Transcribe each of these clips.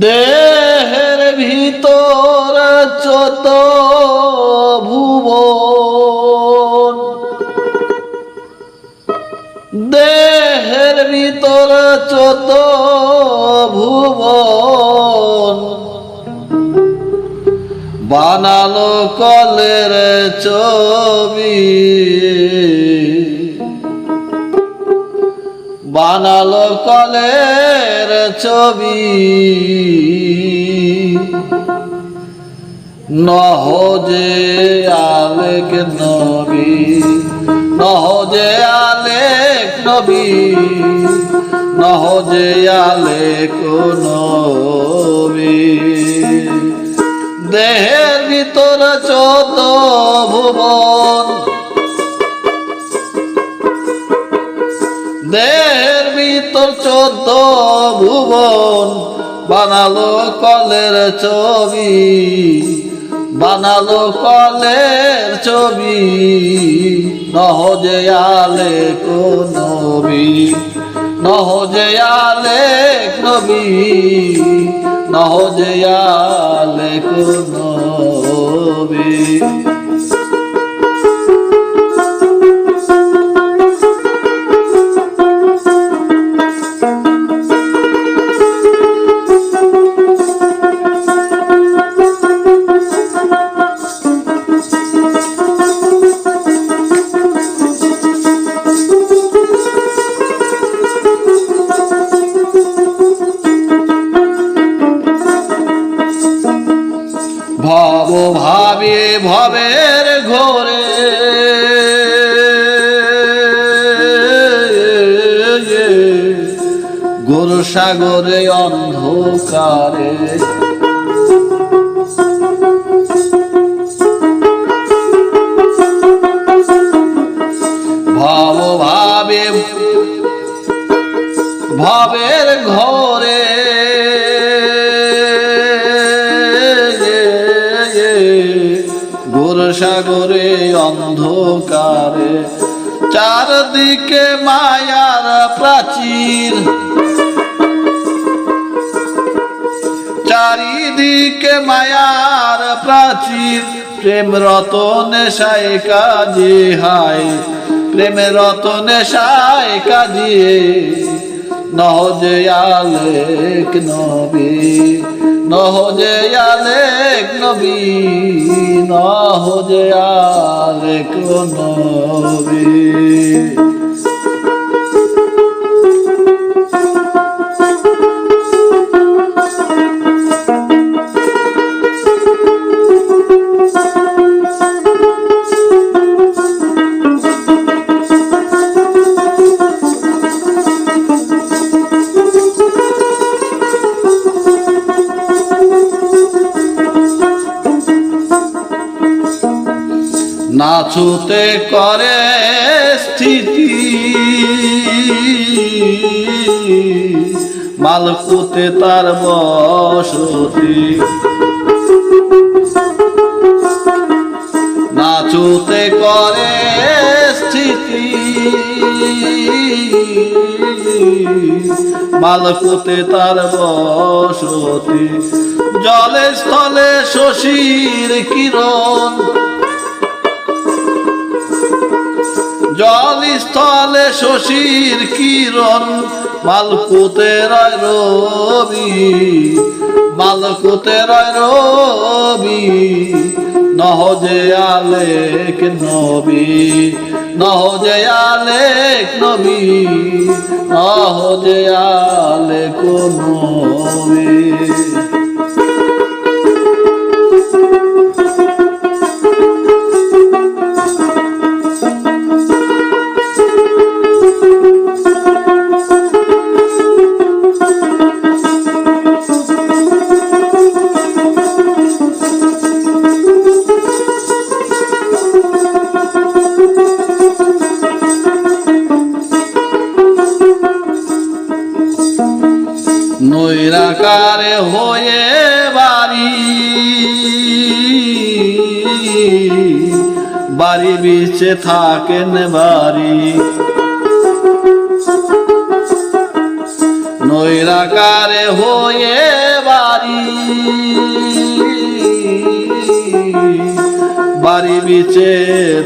দেহের ভিতর চত ভুবন দেহের ভিতর চত ভুবন বানালো কলের ছবি। বানালো কলের ছবি। নহজে আলেক নবী, নহজে আলেক নবী, নহজে আলেক নবী। দেহের ভিতর চোদ্দ ভুবন, দেহের ভিতর চোদ্দ ভুবন, বানালো কলের ছবি, বানালো কলের ছবি নহজে আলে নবী নহজে আলে নবী। নহজে আলে নবী সাগরে অন্ধকারে। ভব ভাবে ভবের ঘরে। গুর সাগরে অন্ধকারে। চারদিকে মায়ার প্রাচীর। চারিদিকে মায়ার প্রাচীর। প্রেম রতনে সাই কাজে হায়। প্রেম রতনে সাই কাজে। নহজে আলেক নবী নহজে আলেক নবী নহজে আলেক নবী। নাচুতে করে স্থিতি। মালকুতে তার বসতি। নাচুতে করে স্থিতি। মালকুতে তার বসতি। জলে স্থলে শশীর কিরণ। জল স্থলে শশীর কিরণ, মালকুতে রয় রবি, মালকুতে রয় রবি, নহজে আলেক নবী, নহজে আলেক নবী, নহজে আলেক নবী। নৈরাকারে হয়ে বাড়ি। বাড়ি বিচে থাকেন বাড়ি। নৈরাকারে হয়ে বাড়ি। বাড়ি বিচে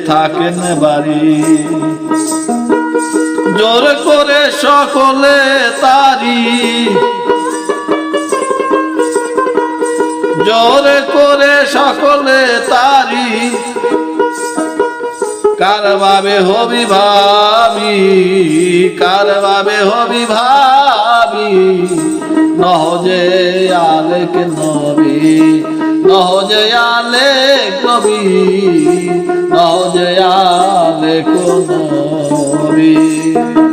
থাকেন বাড়ি। জোর করে সকলে তারি। জোর করে সকলে তারি। কার ভাবে হবি ভাবি? কার ভাবে হবি ভাবি? নহজে আলেক নবী নহজে আলেক নবী নহজে আলেক নবী।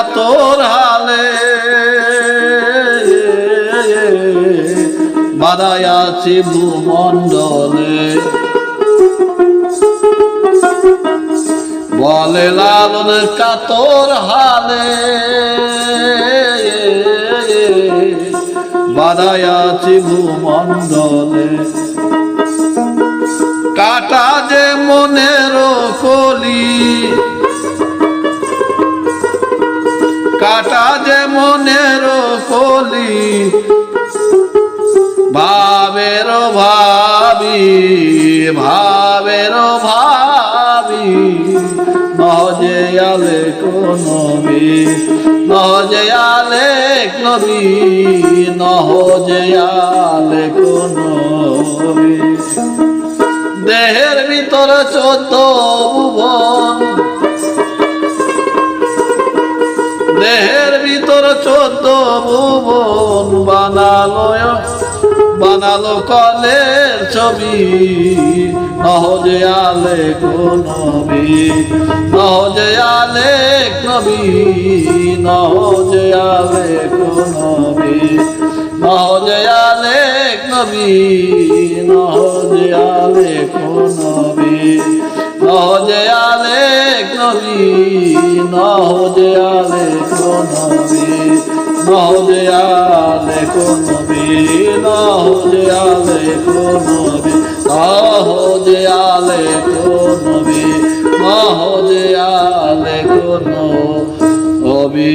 কাতর হালে। বাদায় আছি ভূমণ্ডলে। বলে লালন কাতর হালে। বাদায় আছি ভূমণ্ডলে। কাটা যে মনের কলি। কাটা যে মনের কলি, ভাবের ভাবি ভাবের ভাবি। নহজে আলে নবী নহজে আলে নবী নহজে আলে নবী। দেহের ভিতর চোদ্দ ভুবন ভুবন বানালো বানালো কলের ছবি। নহজে আলে নবী, নহজে আলে নবী, নহজে আলে নবী, নহজে আলে নবী, নহজে আলে নবী, নহজে আলে নবী, নহজে আলে নবী। নহলে আলে কোনবি নহলে আলে কোনবি নহলে আলে কোনবি নহলে আলে কোনবি